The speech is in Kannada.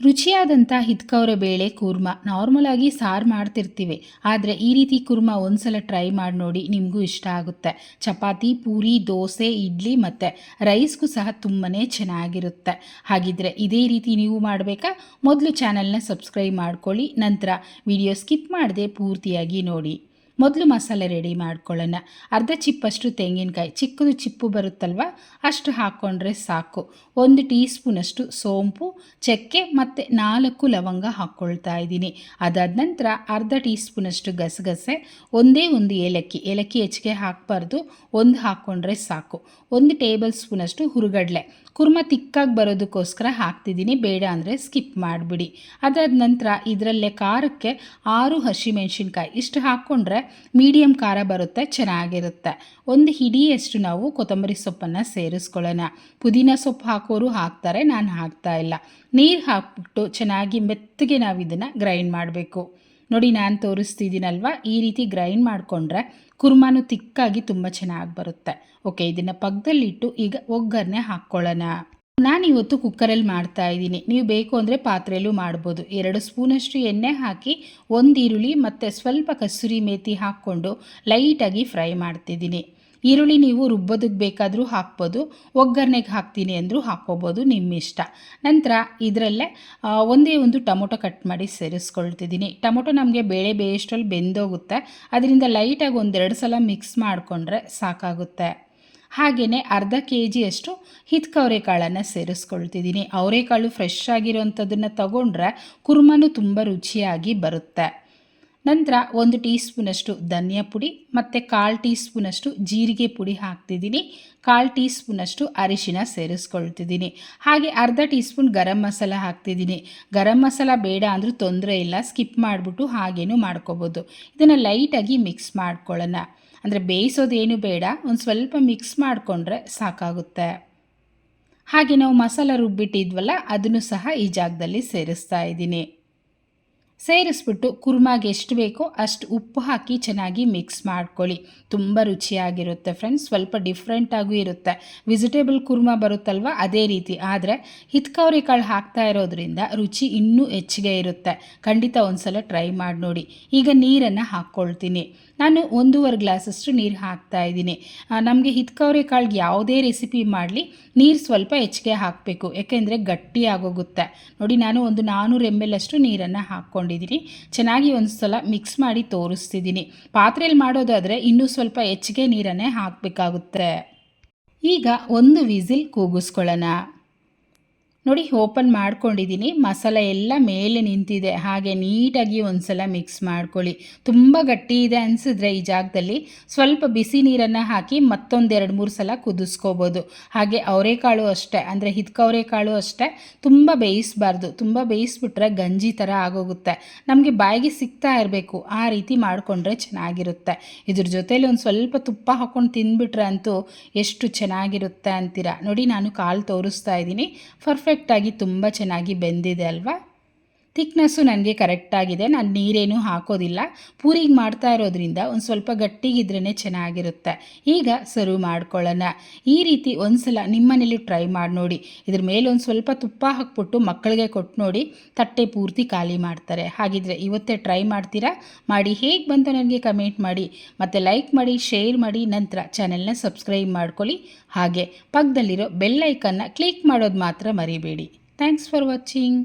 ರುಚಿಯಾದಂಥ ಹಿತ್ಕವ್ರ ಬೇಳೆ ಕೂರ್ಮ. ನಾರ್ಮಲಾಗಿ ಸಾರು ಮಾಡ್ತಿರ್ತೀವಿ. ಆದರೆ ಈ ರೀತಿ ಕುರ್ಮ ಒಂದ್ಸಲ ಟ್ರೈ ಮಾಡಿ ನೋಡಿ ನಿಮಗೂ ಇಷ್ಟ ಆಗುತ್ತೆ. ಚಪಾತಿ, ಪೂರಿ, ದೋಸೆ, ಇಡ್ಲಿ ಮತ್ತು ರೈಸ್ಗೂ ಸಹ ತುಂಬಾ ಚೆನ್ನಾಗಿರುತ್ತೆ. ಹಾಗಿದ್ರೆ ಇದೇ ರೀತಿ ನೀವು ಮಾಡಬೇಕಾ? ಮೊದಲು ಚಾನಲ್ನ ಸಬ್ಸ್ಕ್ರೈಬ್ ಮಾಡ್ಕೊಳ್ಳಿ. ನಂತರ ವಿಡಿಯೋ ಸ್ಕಿಪ್ ಮಾಡದೆ ಪೂರ್ತಿಯಾಗಿ ನೋಡಿ. ಮೊದಲು ಮಸಾಲೆ ರೆಡಿ ಮಾಡ್ಕೊಳ್ಳೋಣ. ಅರ್ಧ ಚಿಪ್ಪಷ್ಟು ತೆಂಗಿನಕಾಯಿ, ಚಿಕ್ಕದು ಚಿಪ್ಪು ಬರುತ್ತಲ್ವ? ಅಷ್ಟು ಹಾಕ್ಕೊಂಡ್ರೆ ಸಾಕು. ಒಂದು ಟೀ ಸ್ಪೂನಷ್ಟು ಸೋಂಪು, ಚಕ್ಕೆ ಮತ್ತು ನಾಲ್ಕು ಲವಂಗ ಹಾಕ್ಕೊಳ್ತಾ ಇದ್ದೀನಿ. ಅದಾದ ನಂತರ ಅರ್ಧ ಟೀ ಸ್ಪೂನಷ್ಟು ಗಸಗಸೆ, ಒಂದೇ ಒಂದು ಏಲಕ್ಕಿ ಏಲಕ್ಕಿ ಹೆಚ್ಚಿಗೆ ಹಾಕಬಾರ್ದು. ಒಂದು ಹಾಕ್ಕೊಂಡ್ರೆ ಸಾಕು. ಒಂದು ಟೇಬಲ್ ಸ್ಪೂನಷ್ಟು ಹುರುಗಡ್ಲೆ. ಕುರ್ಮ ತಿಕ್ಕಾಗಿ ಬರೋದಕ್ಕೋಸ್ಕರ ಹಾಕ್ತಿದ್ದೀನಿ. ಬೇಡ ಅಂದರೆ ಸ್ಕಿಪ್ ಮಾಡಿಬಿಡಿ. ಅದಾದ ನಂತರ ಇದರಲ್ಲೇ ಖಾರಕ್ಕೆ ಆರು ಹಸಿಮೆಣ್ಸಿನ್ಕಾಯಿ. ಇಷ್ಟು ಹಾಕ್ಕೊಂಡ್ರೆ ಮೀಡಿಯಮ್ ಖಾರ ಬರುತ್ತೆ, ಚೆನ್ನಾಗಿರುತ್ತೆ. ಒಂದು ಹಿಡಿಯಷ್ಟು ನಾವು ಕೊತ್ತಂಬರಿ ಸೊಪ್ಪನ್ನು ಸೇರಿಸ್ಕೊಳ್ಳೋಣ. ಪುದೀನ ಸೊಪ್ಪು ಹಾಕೋರು ಹಾಕ್ತಾರೆ, ನಾನು ಹಾಕ್ತಾ ಇಲ್ಲ. ನೀರು ಹಾಕ್ಬಿಟ್ಟು ಚೆನ್ನಾಗಿ ಮೆತ್ತಗೆ ನಾವು ಇದನ್ನು ಗ್ರೈಂಡ್ ಮಾಡಬೇಕು. ನೋಡಿ, ನಾನು ತೋರಿಸ್ತಿದ್ದೀನಲ್ವ? ಈ ರೀತಿ ಗ್ರೈಂಡ್ ಮಾಡಿಕೊಂಡ್ರೆ ಕುರ್ಮಾನು ತಿಕ್ಕಾಗಿ ತುಂಬ ಚೆನ್ನಾಗಿ ಬರುತ್ತೆ. ಓಕೆ, ಇದನ್ನು ಪಕ್ಕದಲ್ಲಿಟ್ಟು ಈಗ ಒಗ್ಗರಣೆ ಹಾಕ್ಕೊಳ್ಳೋಣ. ನಾನಿವತ್ತು ಕುಕ್ಕರಲ್ಲಿ ಮಾಡ್ತಾ ಇದ್ದೀನಿ. ನೀವು ಬೇಕು ಅಂದರೆ ಪಾತ್ರೆಯಲ್ಲೂ ಮಾಡ್ಬೋದು. ಎರಡು ಸ್ಪೂನಷ್ಟು ಎಣ್ಣೆ ಹಾಕಿ, ಒಂದು ಈರುಳ್ಳಿ ಮತ್ತು ಸ್ವಲ್ಪ ಕಸೂರಿ ಮೇಥಿ ಹಾಕ್ಕೊಂಡು ಲೈಟಾಗಿ ಫ್ರೈ ಮಾಡ್ತಿದ್ದೀನಿ. ಈರುಳ್ಳಿ ನೀವು ರುಬ್ಬೋದಕ್ಕೆ ಬೇಕಾದರೂ ಹಾಕ್ಬೋದು, ಒಗ್ಗರಣೆಗೆ ಹಾಕ್ತೀನಿ ಅಂದರೂ ಹಾಕ್ಕೋಬೋದು ನಿಮ್ಮ ಇಷ್ಟ ನಂತರ ಇದರಲ್ಲೇ ಒಂದೇ ಒಂದು ಟೊಮೊಟೊ ಕಟ್ ಮಾಡಿ ಸೇರಿಸ್ಕೊಳ್ತಿದ್ದೀನಿ. ಟೊಮೊಟೊ ನಮಗೆ ಬೇಳೆ ಬೇಯಿಸ್ಟ್ರಲ್ಲಿ ಬೆಂದೋಗುತ್ತೆ. ಅದರಿಂದ ಲೈಟಾಗಿ ಒಂದೆರಡು ಸಲ ಮಿಕ್ಸ್ ಮಾಡಿಕೊಂಡ್ರೆ ಸಾಕಾಗುತ್ತೆ. ಹಾಗೆಯೇ ಅರ್ಧ ಕೆ ಜಿಯಷ್ಟು ಹಿತ್ಕ ಅವರೆಕಾಳನ್ನು ಸೇರಿಸ್ಕೊಳ್ತಿದ್ದೀನಿ ಅವರೆಕಾಳು ಫ್ರೆಶ್ ಆಗಿರೋವಂಥದ್ದನ್ನು ತಗೊಂಡ್ರೆ ಕುರ್ಮನೂ ತುಂಬ ರುಚಿಯಾಗಿ ಬರುತ್ತೆ. ನಂತರ ಒಂದು ಟೀ ಸ್ಪೂನಷ್ಟು ಧನಿಯಾ ಪುಡಿ, ಮತ್ತು ಕಾಲು ಟೀ ಸ್ಪೂನಷ್ಟು ಜೀರಿಗೆ ಪುಡಿ ಹಾಕ್ತಿದ್ದೀನಿ. ಕಾಲು ಟೀ ಸ್ಪೂನಷ್ಟು ಅರಿಶಿನ ಸೇರಿಸ್ಕೊಳ್ತಿದ್ದೀನಿ. ಹಾಗೆ ಅರ್ಧ ಟೀ ಸ್ಪೂನ್ ಗರಂ ಮಸಾಲ ಹಾಕ್ತಿದ್ದೀನಿ. ಗರಂ ಮಸಾಲ ಬೇಡ ಅಂದರೂ ತೊಂದರೆ ಇಲ್ಲ, ಸ್ಕಿಪ್ ಮಾಡಿಬಿಟ್ಟು ಹಾಗೇನೂ ಮಾಡ್ಕೋಬೋದು. ಇದನ್ನು ಲೈಟಾಗಿ ಮಿಕ್ಸ್ ಮಾಡ್ಕೊಳ್ಳೋಣ. ಅಂದರೆ ಬೇಯಿಸೋದೇನು ಬೇಡ, ಒಂದು ಸ್ವಲ್ಪ ಮಿಕ್ಸ್ ಮಾಡಿಕೊಂಡ್ರೆ ಸಾಕಾಗುತ್ತೆ. ಹಾಗೆ ನಾವು ಮಸಾಲ ರುಬ್ಬಿಟ್ಟಿದ್ವಲ್ಲ, ಅದನ್ನು ಸಹ ಈ ಜಾಗದಲ್ಲಿ ಸೇರಿಸ್ತಾ ಇದ್ದೀನಿ. ಸೇರಿಸ್ಬಿಟ್ಟು ಕುರ್ಮಾಗೆ ಎಷ್ಟು ಬೇಕೋ ಅಷ್ಟು ಉಪ್ಪು ಹಾಕಿ ಚೆನ್ನಾಗಿ ಮಿಕ್ಸ್ ಮಾಡ್ಕೊಳ್ಳಿ. ತುಂಬ ರುಚಿಯಾಗಿರುತ್ತೆ ಫ್ರೆಂಡ್ಸ್ ಸ್ವಲ್ಪ ಡಿಫ್ರೆಂಟಾಗೂ ಇರುತ್ತೆ. ವೆಜಿಟೇಬಲ್ ಕುರ್ಮಾ ಬರುತ್ತಲ್ವ? ಅದೇ ರೀತಿ. ಆದರೆ ಹಿತ್ಕವ್ರಿ ಕಾಳು ಹಾಕ್ತಾ ಇರೋದ್ರಿಂದ ರುಚಿ ಇನ್ನೂ ಹೆಚ್ಚಿಗೆ ಇರುತ್ತೆ. ಖಂಡಿತ ಒಂದ್ಸಲ ಟ್ರೈ ಮಾಡಿ ನೋಡಿ. ಈಗ ನೀರನ್ನು ಹಾಕ್ಕೊಳ್ತೀನಿ. ನಾನು ಒಂದೂವರೆ ಗ್ಲಾಸಷ್ಟು ನೀರು ಹಾಕ್ತಾ ಇದ್ದೀನಿ. ನಮಗೆ ಹಿತ್ಕವರಿ ಕಾಳಿಗೆ ಯಾವುದೇ ರೆಸಿಪಿ ಮಾಡಲಿ, ನೀರು ಸ್ವಲ್ಪ ಹೆಚ್ಚಿಗೆ ಹಾಕಬೇಕು. ಯಾಕೆಂದರೆ ಗಟ್ಟಿ ಆಗೋಗುತ್ತೆ. ನೋಡಿ, ನಾನು ಒಂದು ನಾನ್ನೂರು ಎಂ ಎಲ್ ಅಷ್ಟು ನೀರನ್ನು ಹಾಕ್ಕೊಂಡಿದ್ದೀನಿ ಚೆನ್ನಾಗಿ ಒಂದು ಸಲ ಮಿಕ್ಸ್ ಮಾಡಿ ತೋರಿಸ್ತಿದ್ದೀನಿ ಪಾತ್ರೆಯಲ್ಲಿ ಮಾಡೋದಾದರೆ ಇನ್ನೂ ಸ್ವಲ್ಪ ಹೆಚ್ಚಿಗೆ ನೀರನ್ನೇ ಹಾಕಬೇಕಾಗುತ್ತೆ. ಈಗ ಒಂದು ವಿಸಿಲ್ ಕೂಗಿಸ್ಕೊಳ್ಳೋಣ. ನೋಡಿ ಓಪನ್ ಮಾಡ್ಕೊಂಡಿದ್ದೀನಿ ಮಸಾಲೆ ಎಲ್ಲ ಮೇಲೆ ನಿಂತಿದೆ. ಹಾಗೆ ನೀಟಾಗಿ ಒಂದ್ಸಲ ಮಿಕ್ಸ್ ಮಾಡ್ಕೊಳ್ಳಿ. ತುಂಬ ಗಟ್ಟಿ ಇದೆ ಅನಿಸಿದ್ರೆ ಈ ಜಾಗದಲ್ಲಿ. ಸ್ವಲ್ಪ ಬಿಸಿ ನೀರನ್ನು ಹಾಕಿ ಮತ್ತೊಂದೆರಡು ಮೂರು ಸಲ ಕುದಿಸ್ಕೋಬೋದು. ಹಾಗೆ ಅವರೆಕಾಳು ಅಷ್ಟೇ. ಅಂದರೆ ಹಿತ್ಕವರೆಕಾಳು ಅಷ್ಟೇ. ತುಂಬ ಬೇಯಿಸಬಾರ್ದು. ತುಂಬ ಬೇಯಿಸ್ಬಿಟ್ರೆ ಗಂಜಿ ಥರ ಆಗೋಗುತ್ತೆ. ನಮಗೆ ಬಾಯಿಗೆ ಸಿಗ್ತಾ ಇರಬೇಕು. ಆ ರೀತಿ ಮಾಡಿಕೊಂಡ್ರೆ ಚೆನ್ನಾಗಿರುತ್ತೆ. ಇದ್ರ ಜೊತೇಲಿ ಒಂದು ಸ್ವಲ್ಪ ತುಪ್ಪ ಹಾಕ್ಕೊಂಡು ತಿಂದ್ಬಿಟ್ರೆ ಅಂತೂ ಎಷ್ಟು ಚೆನ್ನಾಗಿರುತ್ತೆ ಅಂತೀರಾ. ನೋಡಿ, ನಾನು ಕಾಲು ತೋರಿಸ್ತಾ ಇದ್ದೀನಿ. ಪರ್ಫೆಕ್ಟ್ ಪರ್ಫೆಕ್ಟಾಗಿ ತುಂಬ ಚೆನ್ನಾಗಿ ಬೆಂದಿದೆ ಅಲ್ವಾ? ಥಿಕ್ನೆಸ್ಸು ನನಗೆ ಕರೆಕ್ಟಾಗಿದೆ ನಾನು ನೀರೇನು ಹಾಕೋದಿಲ್ಲ. ಪೂರಿಗೆ ಮಾಡ್ತಾ ಇರೋದ್ರಿಂದ ಒಂದು ಸ್ವಲ್ಪ ಗಟ್ಟಿಗಿದ್ರೇ ಚೆನ್ನಾಗಿರುತ್ತೆ. ಈಗ ಸರ್ವ್ ಮಾಡ್ಕೊಳ್ಳೋಣ. ಈ ರೀತಿ ಒಂದು ಸಲ ನಿಮ್ಮನೇಲಿ ಟ್ರೈ ಮಾಡಿ ನೋಡಿ. ಇದ್ರ ಮೇಲೆ ಒಂದು ಸ್ವಲ್ಪ ತುಪ್ಪ ಹಾಕ್ಬಿಟ್ಟು ಮಕ್ಕಳಿಗೆ ಕೊಟ್ಟು ನೋಡಿ. ತಟ್ಟೆ ಪೂರ್ತಿ ಖಾಲಿ ಮಾಡ್ತಾರೆ. ಹಾಗಿದ್ರೆ ಇವತ್ತೇ ಟ್ರೈ ಮಾಡ್ತೀರಾ? ಮಾಡಿ ಹೇಗೆ ಬಂತು ನನಗೆ ಕಮೆಂಟ್ ಮಾಡಿ. ಮತ್ತು ಲೈಕ್ ಮಾಡಿ ಶೇರ್ ಮಾಡಿ, ನಂತರ ಚಾನೆಲ್ನ ಸಬ್ಸ್ಕ್ರೈಬ್ ಮಾಡ್ಕೊಳ್ಳಿ. ಹಾಗೆ ಪಕ್ಕದಲ್ಲಿರೋ ಬೆಲ್ಲೈಕನ್ನ ಕ್ಲಿಕ್ ಮಾಡೋದು ಮಾತ್ರ ಮರಿಬೇಡಿ. Thanks for watching